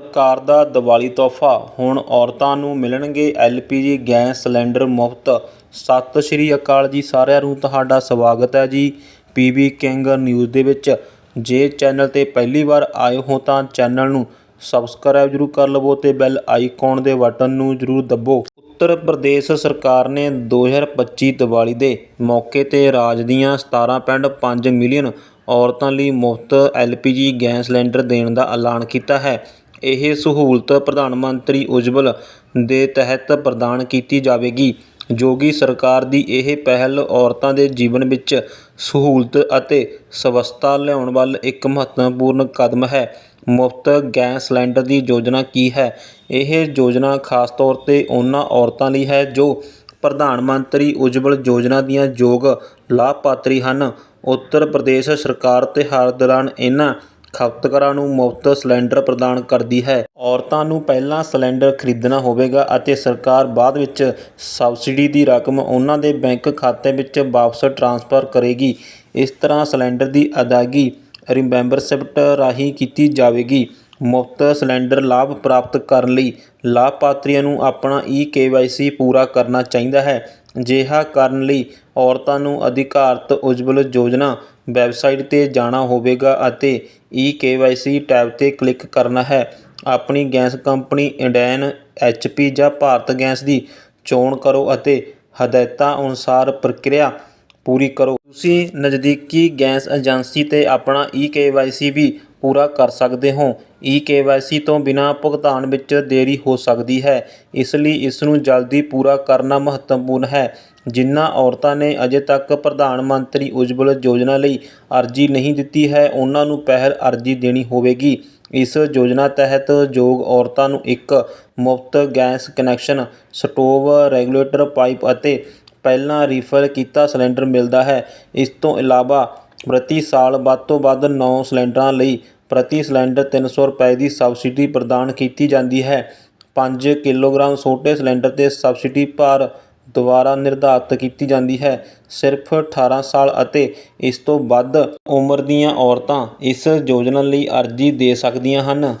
ਸਰਕਾਰ ਦਾ ਦੀਵਾਲੀ ਤੋਹਫ਼ਾ। ਹੁਣ ਔਰਤਾਂ ਨੂੰ ਮਿਲਣਗੇ ਐਲਪੀਜੀ, ਗੈਸ ਸਿਲੰਡਰ ਮੁਫਤ। ਸਤਿ ਸ਼੍ਰੀ ਅਕਾਲ ਜੀ ਸਾਰਿਆਂ ਨੂੰ, ਤੁਹਾਡਾ ਸਵਾਗਤ ਹੈ ਜੀ ਪੀਬੀ ਕਿੰਗ ਨਿਊਜ਼ ਦੇ ਵਿੱਚ। ਜੇ ਚੈਨਲ ਤੇ ਪਹਿਲੀ ਵਾਰ ਆਏ ਹੋ ਤਾਂ ਚੈਨਲ ਨੂੰ ਸਬਸਕ੍ਰਾਈਬ ਜਰੂਰ ਕਰ ਲਵੋ ਤੇ ਬੈਲ ਆਈਕਨ ਦੇ ਬਟਨ ਨੂੰ ਜਰੂਰ ਦੱਬੋ। ਉੱਤਰ ਪ੍ਰਦੇਸ਼ ਸਰਕਾਰ ਨੇ 2025 ਦੀਵਾਲੀ ਦੇ ਮੌਕੇ ਤੇ ਰਾਜ ਦੀਆਂ 17.5 ਮਿਲੀਅਨ ਔਰਤਾਂ ਲਈ ਮੁਫਤ ਐਲਪੀਜੀ, ਗੈਸ ਸਿਲੰਡਰ ਦੇਣ ਦਾ ਐਲਾਨ ਕੀਤਾ ਹੈ। ਇਹ ਸਹੂਲਤ ਪ੍ਰਧਾਨ ਮੰਤਰੀ ਉਜਵਲ ਦੇ ਤਹਿਤ ਪ੍ਰਦਾਨ ਕੀਤੀ ਜਾਵੇਗੀ, ਜੋ ਸਰਕਾਰ ਦੀ ਇਹ ਪਹਿਲ ਔਰਤਾਂ ਦੇ ਜੀਵਨ ਵਿੱਚ ਸਹੂਲਤ ਅਤੇ ਸਵੱਛਤਾ ਲਿਆਉਣ ਵੱਲ ਇੱਕ ਮਹੱਤਵਪੂਰਨ ਕਦਮ ਹੈ। ਮੁਫਤ ਗੈਸ ਸਿਲੰਡਰ ਦੀ ਯੋਜਨਾ ਕੀ ਹੈ? ਇਹ ਯੋਜਨਾ ਖਾਸ ਤੌਰ ਤੇ ਉਹਨਾਂ ਔਰਤਾਂ ਲਈ ਹੈ ਜੋ ਪ੍ਰਧਾਨ ਮੰਤਰੀ ਉਜਵਲ ਯੋਜਨਾ ਦੀਆਂ ਯੋਗ ਲਾਭਪਾਤਰੀ ਹਨ। ਉੱਤਰ ਪ੍ਰਦੇਸ਼ ਸਰਕਾਰ ਤਿਉਹਾਰ ਦੌਰਾਨ ਇਨ੍ਹਾਂ ਖਪਤਕਾਰਾਂ ਨੂੰ ਮੁਫਤ ਸਿਲੰਡਰ ਪ੍ਰਦਾਨ ਕਰਦੀ ਹੈ। ਔਰਤਾਂ ਨੂੰ ਪਹਿਲਾਂ ਸਿਲੰਡਰ ਖਰੀਦਣਾ ਹੋਵੇਗਾ ਅਤੇ ਸਰਕਾਰ ਬਾਅਦ ਵਿੱਚ ਸਬਸਿਡੀ ਦੀ ਰਕਮ ਉਹਨਾਂ ਦੇ ਬੈਂਕ ਖਾਤੇ ਵਿੱਚ ਵਾਪਸ ਟ੍ਰਾਂਸਫਰ ਕਰੇਗੀ। ਇਸ ਤਰ੍ਹਾਂ ਸਿਲੰਡਰ ਦੀ ਅਦਾਇਗੀ ਰੀਮਬਰਸਿਪਟ ਰਾਹੀਂ ਕੀਤੀ ਜਾਵੇਗੀ। ਮੁਫਤ ਸਿਲੰਡਰ ਲਾਭ ਪ੍ਰਾਪਤ ਕਰਨ ਲਈ ਲਾਭਪਾਤਰੀਆਂ ਨੂੰ ਆਪਣਾ ਈ ਕੇ ਵਾਈ ਸੀ ਪੂਰਾ ਕਰਨਾ ਚਾਹੀਦਾ ਹੈ। ਅਜਿਹਾ ਕਰਨ ਲਈ ਔਰਤਾਂ ਨੂੰ ਅਧਿਕਾਰਤ ਉਜਵਲ ਯੋਜਨਾ ਵੈੱਬਸਾਈਟ ਤੇ ਜਾਣਾ ਹੋਵੇਗਾ ਅਤੇ E K Y C tab ਤੇ ਕਲਿੱਕ ਕਰਨਾ ਹੈ। ਆਪਣੀ ਗੈਸ ਕੰਪਨੀ ਇੰਡੇਨ ਐਚਪੀ ਜਾਂ ਭਾਰਤ ਗੈਸ ਦੀ ਚੋਣ ਕਰੋ ਅਤੇ ਹਦਾਇਤਾਂ ਅਨੁਸਾਰ ਪ੍ਰਕਿਰਿਆ ਪੂਰੀ ਕਰੋ। ਤੁਸੀਂ ਨਜ਼ਦੀਕੀ ਗੈਸ ਏਜੰਸੀ ਤੇ ਆਪਣਾ ਈ ਕੇ ਵਾਈ ਸੀ ਵੀ ਪੂਰਾ ਕਰ ਸਕਦੇ ਹੋ। ਈ ਕੇਵਾਈਸੀ ਤੋਂ ਬਿਨਾਂ ਭੁਗਤਾਨ ਵਿੱਚ ਦੇਰੀ ਹੋ ਸਕਦੀ ਹੈ। ਇਸ ਲਈ ਇਸ ਨੂੰ ਜਲਦੀ ਪੂਰਾ ਕਰਨਾ ਮਹੱਤਵਪੂਰਨ ਹੈ। ਜਿਨ੍ਹਾਂ ਔਰਤਾਂ ਨੇ ਅਜੇ ਤੱਕ ਪ੍ਰਧਾਨ ਮੰਤਰੀ ਉਜਵਲ ਯੋਜਨਾ ਲਈ ਅਰਜ਼ੀ ਨਹੀਂ ਦਿੱਤੀ ਹੈ, ਉਹਨਾਂ ਨੂੰ ਪਹਿਲ ਅਰਜ਼ੀ ਦੇਣੀ ਹੋਵੇਗੀ। ਇਸ ਯੋਜਨਾ ਤਹਿਤ ਯੋਗ ਔਰਤਾਂ ਨੂੰ ਇੱਕ ਮੁਫਤ gas connection, stove, regulator, pipe ਅਤੇ ਪਹਿਲਾਂ ਰੀਫਿਲ ਕੀਤਾ ਸਿਲੰਡਰ ਮਿਲਦਾ ਹੈ। ਇਸ ਤੋਂ ਇਲਾਵਾ ਪ੍ਰਤੀ ਸਾਲ ਵੱਧ ਤੋਂ ਵੱਧ 9 ਸਿਲੰਡਰਾਂ ਲਈ ਪ੍ਰਤੀ ਸਿਲੰਡਰ 300 ਰੁਪਏ ਦੀ ਸਬਸਿਡੀ ਪ੍ਰਦਾਨ ਕੀਤੀ ਜਾਂਦੀ ਹੈ। 5 ਕਿਲੋਗ੍ਰਾਮ ਛੋਟੇ ਸਿਲੰਡਰ ਤੇ ਸਬਸਿਡੀ ਭਾਰ ਦੁਆਰਾ ਨਿਰਧਾਰਤ ਕੀਤੀ ਜਾਂਦੀ ਹੈ। ਸਿਰਫ 18 ਸਾਲ ਅਤੇ ਇਸ ਤੋਂ ਵੱਧ ਉਮਰ ਦੀਆਂ ਔਰਤਾਂ ਇਸ ਯੋਜਨਾ ਲਈ ਅਰਜ਼ੀ ਦੇ ਸਕਦੀਆਂ ਹਨ।